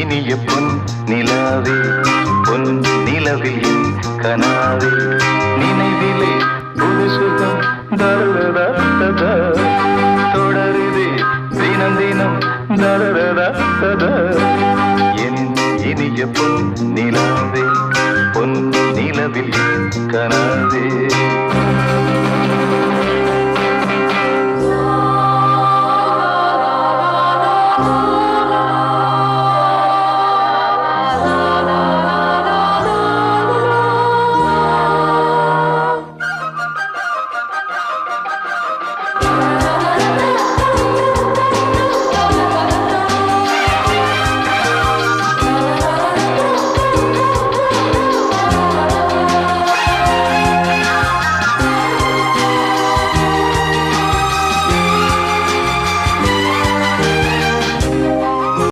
இனிய பொன் நிலாவே பொன் நிலவில் கனாவே. நினைவிலே ஒரு சுகம் தரதா தொடருதே தினம் தினம் தரதா என் இனிய பொன் நிலாவே பொன் நிலவில் கனாவே.